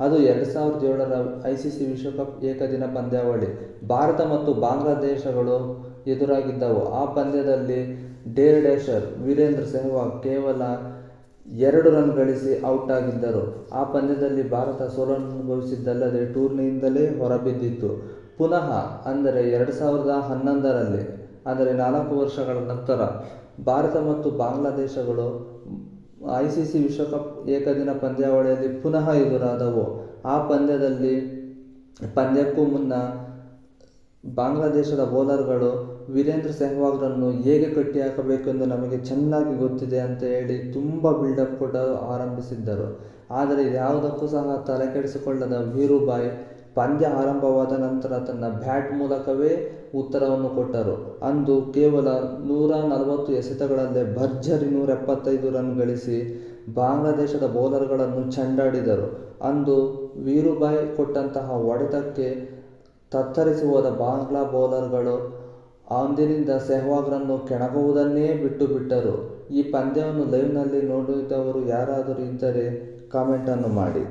ಅದು ಎರಡು ಸಾವಿರದ ಏಳರ ಐಸಿಸಿ ವಿಶ್ವಕಪ್ ಏಕದಿನ ಪಂದ್ಯಾವಳಿ. ಭಾರತ ಮತ್ತು ಬಾಂಗ್ಲಾದೇಶಗಳು ಎದುರಾಗಿದ್ದವು. ಆ ಪಂದ್ಯದಲ್ಲಿ ಡೇರ್ ಡೇಶರ್ ವೀರೇಂದ್ರ ಸೆಹ್ವಾಗ್ ಕೇವಲ ಎರಡು ರನ್ ಗಳಿಸಿ ಔಟ್ ಆಗಿದ್ದರು. ಆ ಪಂದ್ಯದಲ್ಲಿ ಭಾರತ ಸೋಲನುಭವಿಸಿದ್ದಲ್ಲದೆ ಟೂರ್ನಿಯಿಂದಲೇ ಹೊರಬಿದ್ದಿತ್ತು. ಪುನಃ ಅಂದರೆ ಎರಡು ಸಾವಿರದ ಹನ್ನೊಂದರಲ್ಲಿ, ಅಂದರೆ ನಾಲ್ಕು ವರ್ಷಗಳ ನಂತರ, ಭಾರತ ಮತ್ತು ಬಾಂಗ್ಲಾದೇಶಗಳು ಐಸಿಸಿ ವಿಶ್ವಕಪ್ ಏಕದಿನ ಪಂದ್ಯಾವಳಿಯಲ್ಲಿ ಪುನಃ ಎದುರಾದವು. ಆ ಪಂದ್ಯದಲ್ಲಿ ಪಂದ್ಯಕ್ಕೂ ಮುನ್ನ ಬಾಂಗ್ಲಾದೇಶದ ಬೌಲರ್ಗಳು ವೀರೇಂದ್ರ ಸೆಹ್ವಾಗ್ರನ್ನು ಹೇಗೆ ಕಟ್ಟಿ ಹಾಕಬೇಕೆಂದು ನಮಗೆ ಚೆನ್ನಾಗಿ ಗೊತ್ತಿದೆ ಅಂತ ಹೇಳಿ ತುಂಬ ಬಿಲ್ಡಪ್ ಕೊಡಲು ಆರಂಭಿಸಿದ್ದರು. ಆದರೆ ಯಾವುದಕ್ಕೂ ಸಹ ತಲೆಕೆಡಿಸಿಕೊಳ್ಳದ ವೀರುಬಾಯಿ ಪಂದ್ಯ ಆರಂಭವಾದ ನಂತರ ತನ್ನ ಬ್ಯಾಟ್ ಮೂಲಕವೇ ಉತ್ತರವನ್ನು ಕೊಟ್ಟರು. ಅಂದು ಕೇವಲ ನೂರ ನಲವತ್ತು ಎಸೆತಗಳಲ್ಲೇ ಭರ್ಜರಿ ನೂರ ಎಪ್ಪತ್ತೈದು ರನ್ ಗಳಿಸಿ ಬಾಂಗ್ಲಾದೇಶದ ಬೌಲರ್ಗಳನ್ನು ಚೆಂಡಾಡಿದರು ಅಂದು ವೀರುಬಾಯಿ ಕೊಟ್ಟಂತಹ ಹೊಡೆತಕ್ಕೆ ತತ್ತರಿಸಿ ಹೋದ ಬಾಂಗ್ಲಾ ಬೌಲರ್ಗಳು ಅಂದಿನಿಂದ ಸೆಹ್ವಾಗ್ರನ್ನು ಕೆಣಕುವುದನ್ನೇ ಬಿಟ್ಟು ಬಿಟ್ಟರು ಈ ಪಂದ್ಯವನ್ನು ಲೈವ್ನಲ್ಲಿ ನೋಡಿದವರು ಯಾರಾದರೂ ಇದ್ದರೆ ಕಾಮೆಂಟನ್ನು ಮಾಡಿ.